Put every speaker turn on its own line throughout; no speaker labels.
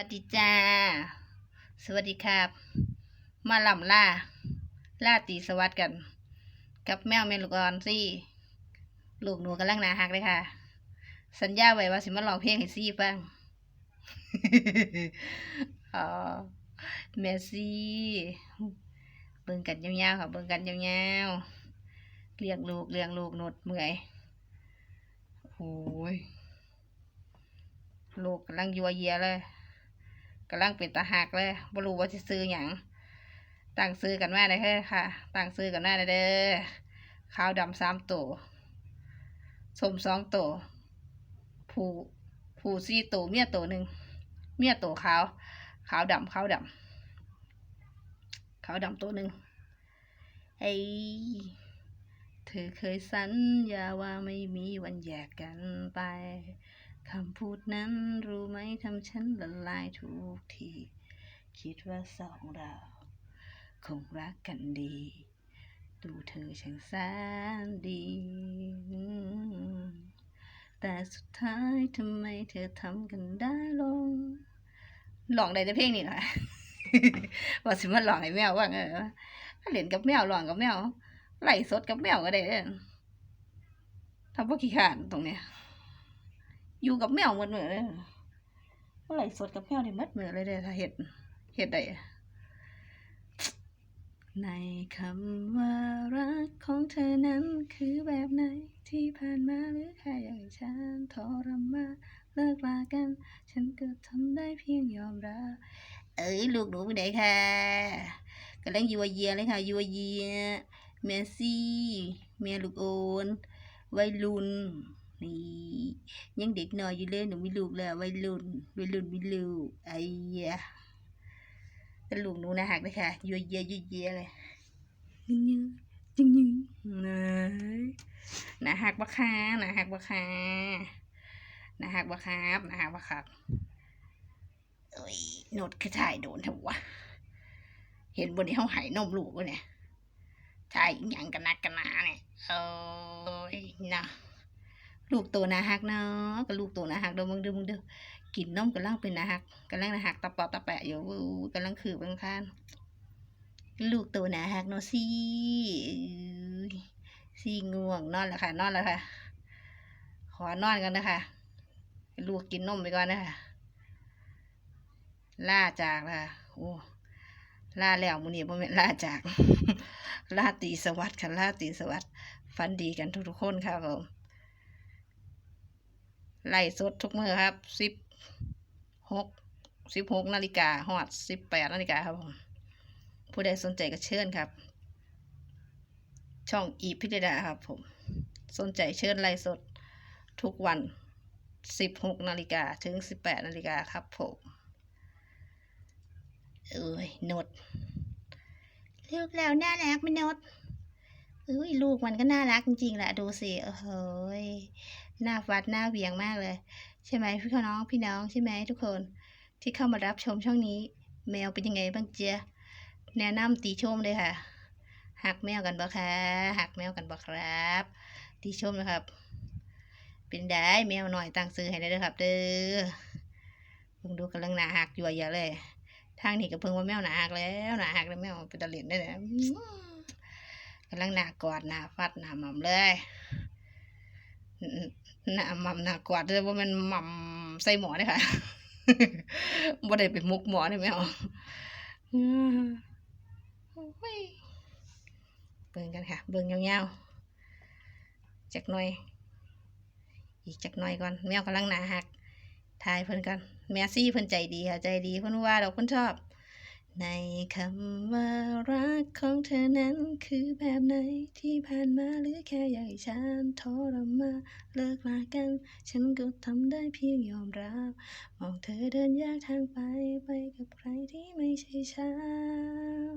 วัสดีจ้า สวัสดีครับ มาล่ำล่า ล่าตีสวัสดกัน กับแมวเมลูกอนซี่ ลูกหนูกำลังนาหักเลยค่ะ สัญญาไว้ว่าสิมาลองเพลงให้ซี่ฟังอ๋อแมซี่เบิ่งกันยาวๆค่ะ เบิ่งกันยาวๆเลี้ยงลูกเลี้ยงลูกหนดเมื่อยโอ้ยลูกกำลังยัวเยียเลย กำลังเป็นตาหักเลยบ่รู้ว่าจะซื้อหยังตั้งซื้อกันมาได้เด้ค่ะตั้งซื้อกันมาได้เด้อขาวดำสามตัวสมสองตัวผูผู้สี่ตัวเมียตัวหนึ่งเมียตัวขาว ขาวดำขาวดำขาวดำตัวหนึ่งไอ้เธอเคยสัญญาว่าไม่มีวันแยกกันไป คำพูดนั้นรู้ไหมทำฉันละลายทุกที คิดว่าสองเรา คงรักกันดี ดูเธอช่างแสนดี แต่สุดท้ายทำไมเธอทำกันได้ลงหลองได้ในเพลงนี้เหรอว่าสิมาหลองให้แมวว่าเออถ้าเล่นกับแมวหลองกับแมวไล่สดกับแมวก็ได้เด้อทำพวกขี้ขานตรงเนี้ย อยู่กับแมวหมดมือเลยเมื่อไหร่สดกับแมวได้หมดมือเลยเด้อถ้าเห็ดเห็ดได้ในคำว่ารักของเธอนั้นคือแบบไหนที่ผ่านมาหรือแค่อย่างฉันทรมานเลิกลากัน ฉันก็ทำได้เพียงยอมรับเอ้ยลูกหนูไปไหนค่ะกำลังยัวเยียเลยค่ะยัวเยียเมซี่ เมียลูกโอนไวัยรุ่น นี่ยังเด็กน้อยอยู่เลยหนูมีลูกแล้ววัยรุ่นวัยรุ่นมีลูกไอ้ยะแต่ลูกหนูนะหักเลยค่ะยัวเยียยัวเยียเลยยิงยิงยิงยิงนะนะหักบักคานะหักบักคานะหักบักครับนะหักบักครับเอ้ยโนดคือถ่ายโดนเถอะวะเห็นบนนี้เขาหายนมลูกวะเนี่ยถ่ายอหย่างกันนักกันหนาเนี่ยเอ้ยนะ ลูกตัวนาหักเนาะก็ลูกตัวนาหักเดูมึงเดูมึงเดูกินนมกำลังเป็นนาหักกำลังนาหักตะปอตะแปะอยู่วู้กำลังคืบบางคานลูกตัวนาหักเนาะสิสิง่วงนอนแล้วค่ะ นอนแล้วค่ะ ขอนอนกันนะคะลูกกินนมไปก่อนนะคะล่าจากละโอ้ล่าแล้วมูนี่บ่แม่นล่าจากล่าตีสวัสดิ์ค่ะล่าตีสวัสดิ์ฟันดีกันทุกๆคนค่ะผม ไล่สดทุกมือครับสิบหกสิบหกนาฬิกาหอดสิบแปดนาฬิกาครับผมผู้ใดสนใจก็เชิญครับ ช่องอีพิจดาครับผม สนใจเชิญไล่สดทุกวันสิบหกนาฬิกาถึงสิบแปดนาฬิกาครับผมเอ้ยนดลูกแล้วน่ารักไหมนด เอ้ยลูกมันก็น่ารักจริงๆแหละดูสิโอ้โหยหน้าฟัดหน้าเหวียงมากเลย ใช่ไหมพี่น้องพี่น้องใช่ไหมทุกคนที่เข้ามารับชมช่องนี้ แมวเป็นยังไงบ้างเจียแนะนำตีชมเลยค่ะ หักแมวกันบ่คะหักแมวกันบ่ครับ ตีชมนะครับ เป็นได้แมวหน่อยตั้งซื้อให้ได้เลยครับ เด้อเพิ่งดูกำลังหนาหักอยู่เยอะเลย ทางนี้ก็เพิ่งว่าแมวหนาหักแล้วหนาหักแล้วแมวเป็นตะเลียนได้เลย กำลังหนากอดหนาฟัดหนาหม่ำเลยหน้าหม่ำหน้ากวาดเลยว่ามันหม่ำใส่หมอเลยค่ะบ่ได้ไปมุกหมอนี่ไม่เอาอืมโอ้ยเบิ่งกันค่ะ เบิ่งยาวๆจักหน่อย อีกจักหน่อยก่อนแมวกำลังหนาหักทายเพิ่นกันแมซี่เพิ่นใจดีค่ะ ใจดีเพิ่นว่าดอกเพิ่นชอบ ในคำว่ารักของเธอนั้นคือแบบไหนที่ผ่านมาหรือแค่อยากให้ฉันทรมานเลิกลากัน ฉันก็ทำได้เพียงยอมรับ มองเธอเดินแยกทางไปไปกับใครที่ไม่ใช่ฉัน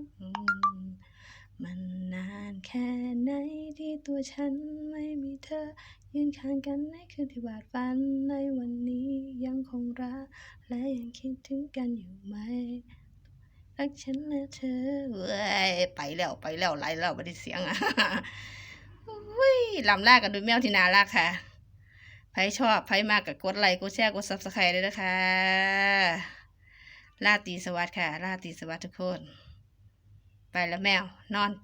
มันนานแค่ไหนที่ตัวฉันไม่มีเธอ ยืนข้างกันในคืนที่วาดฝันในวันนี้ยังคงรักและยังคิดถึงกันอยู่ไหม รักฉันและเธอเว้ยไปแล้วไปแล้วไล่แล้วไม่ได้เสียงอะอุ้ยลำลากกันดูแมวที่นาลักค่ะใครชอบใครมากกับกดไลค์กดแชร์กดซับสไครต์ด้วยนะคะลาตีสวัสดิ์ค่ะลาตีสวัสดิ์ทุกคน ไปแล้วแมวนอน